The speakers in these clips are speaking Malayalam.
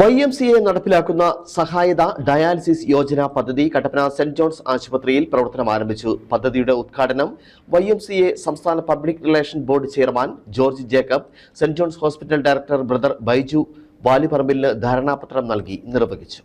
വൈ എം സി എ നടപ്പിലാക്കുന്ന സഹായത ഡയാലിസിസ് യോജന പദ്ധതി കട്ടപ്പന സെന്റ് ജോൺസ് ആശുപത്രിയിൽ പ്രവർത്തനം ആരംഭിച്ചു. പദ്ധതിയുടെ ഉദ്ഘാടനം വൈ എം സി എ സംസ്ഥാന public relation board chairman George Jacob saint John's hospital director brother Baiju വാലിപറമ്പിലിന് ധാരണാപത്രം നൽകി നിർവഹിച്ചു.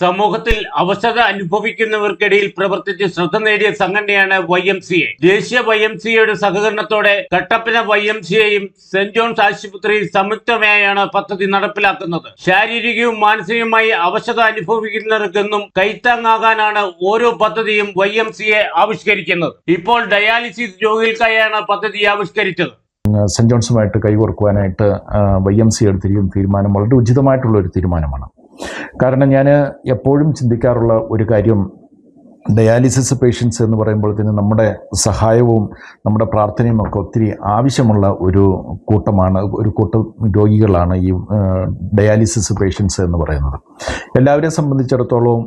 സമൂഹത്തിൽ അവശത അനുഭവിക്കുന്നവർക്കിടയിൽ പ്രവർത്തിച്ച് ശ്രദ്ധ നേടിയ സംഘടനയാണ് വൈ എം സി എ. ദേശീയ വൈ എം സി എയുടെ സഹകരണത്തോടെ കട്ടപ്പന വൈ എം സി എയും സെന്റ് ജോൺസ് ആശുപത്രി സംയുക്തമായാണ് പദ്ധതി നടപ്പിലാക്കുന്നത്. ശാരീരികവും മാനസികവുമായി അവശത അനുഭവിക്കുന്നവർക്കെന്നും കൈത്താങ്ങാകാനാണ് ഓരോ പദ്ധതിയും വൈ എം സി എ ആവിഷ്കരിക്കുന്നത്. ഇപ്പോൾ ഡയാലിസിസ് രോഗികൾക്കായാണ് പദ്ധതി ആവിഷ്കരിച്ചത്. സെന്റ് ജോൺസുമായിട്ട് കൈകോർക്കുവാനായിട്ട് വൈ എം സി എടുത്തിരിക്കുന്ന തീരുമാനം വളരെ ഉചിതമായിട്ടുള്ള ഒരു തീരുമാനമാണ്. കാരണം ഞാൻ എപ്പോഴും ചിന്തിക്കാറുള്ള ഒരു കാര്യം ഡയാലിസിസ് പേഷ്യൻസ് എന്ന് പറയുമ്പോഴത്തേന് നമ്മുടെ സഹായവും നമ്മുടെ പ്രാർത്ഥനയും ഒക്കെ ഒത്തിരി ആവശ്യമുള്ള ഒരു കൂട്ടമാണ് ഒരു കൂട്ടം രോഗികളാണ് ഈ ഡയാലിസിസ് പേഷ്യൻസ് എന്ന് പറയുന്നത്. എല്ലാവരെയും സംബന്ധിച്ചിടത്തോളം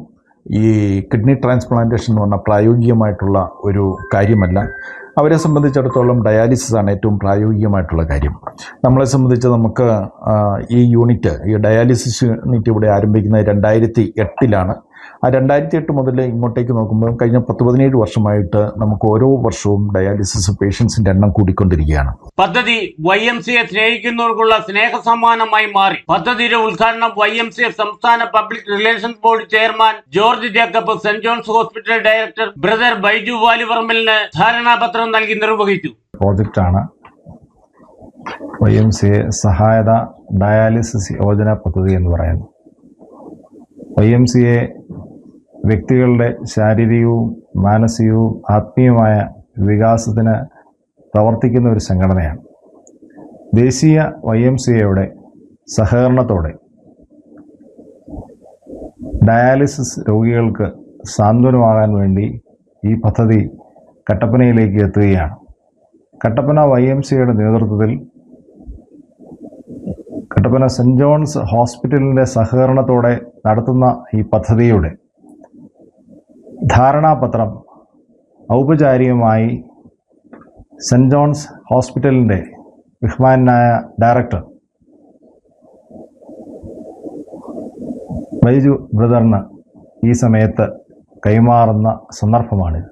ഈ കിഡ്നി ട്രാൻസ്പ്ലാന്റേഷൻ എന്ന് പറഞ്ഞാൽ പ്രായോഗികമായിട്ടുള്ള ഒരു കാര്യമല്ല. അവരെ സംബന്ധിച്ചിടത്തോളം ഡയാലിസിസ് ആണ് ഏറ്റവും പ്രായോഗികമായിട്ടുള്ള കാര്യം. നമ്മളെ സംബന്ധിച്ച് നമുക്ക് ഈ യൂണിറ്റ് ഈ ഡയാലിസിസ് യൂണിറ്റ് ഇവിടെ ആരംഭിക്കുന്നത് രണ്ടായിരത്തി എട്ടിലാണ്. ആ രണ്ടായിരത്തി എട്ട് മുതൽ ഇങ്ങോട്ടേക്ക് നോക്കുമ്പോൾ കഴിഞ്ഞ പത്ത് പതിനേഴ് വർഷമായിട്ട് നമുക്ക് ഓരോ വർഷവും ഡയാലിസിസ് പേഷ്യൻസിന്റെ എണ്ണം കൂടിക്കൊണ്ടിരിക്കുകയാണ്. പദ്ധതി വൈ എം സി എ സ്നേഹിക്കുന്നവർക്കുള്ള സ്നേഹ സമ്മാനമായി മാറി. പദ്ധതിയുടെ ഉദ്ഘാടനം വൈ എം സി എ സംസ്ഥാന public relations board chairman George Jacob saint John's hospital director brother Baiju വാലിവർമ്മലിന് ധാരണാപത്രം നൽകി നിർവഹിച്ചു. പ്രോജക്റ്റാണ് Y M C A സഹായത dialysis Yojana പദ്ധതി എന്ന് പറയുന്നത്. വൈ എം സി എ വ്യക്തികളുടെ ശാരീരികവും മാനസികവും ആത്മീയവുമായ വികാസത്തിന് പ്രവർത്തിക്കുന്ന ഒരു സംഘടനയാണ്. ദേശീയ വൈ എം സി എയുടെ സഹകരണത്തോടെ ഡയാലിസിസ് രോഗികൾക്ക് സാന്ത്വനമാകാൻ വേണ്ടി ഈ പദ്ധതി കട്ടപ്പനയിലേക്ക് എത്തുകയാണ്. കട്ടപ്പന വൈ എം സിയുടെ നേതൃത്വത്തിൽ കട്ടപ്പന സെന്റ് ജോൺസ് ഹോസ്പിറ്റലിന്റെ സഹകരണത്തോടെ നടത്തുന്ന ഈ പദ്ധതിയുടെ ധാരണാപത്രം ഔപചാരികമായി സെന്റ് ജോൺസ് ഹോസ്പിറ്റലിന്റെ ബഹുമാനായ ഡയറക്ടർ ബൈജു ബ്രദറിന് ഈ സമയത്ത് കൈമാറുന്ന സന്ദർഭമാണിത്.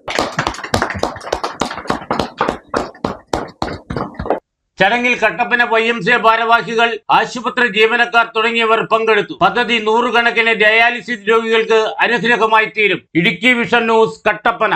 ചടങ്ങിൽ കട്ടപ്പന വൈ എം സി ഭാരവാഹികൾ ആശുപത്രി ജീവനക്കാർ തുടങ്ങിയവർ പങ്കെടുത്തു. പദ്ധതി നൂറുകണക്കിന് ഡയാലിസിസ് രോഗികൾക്ക് അനുഗ്രഹമായി തീരും. Idukki vision news Kattappana.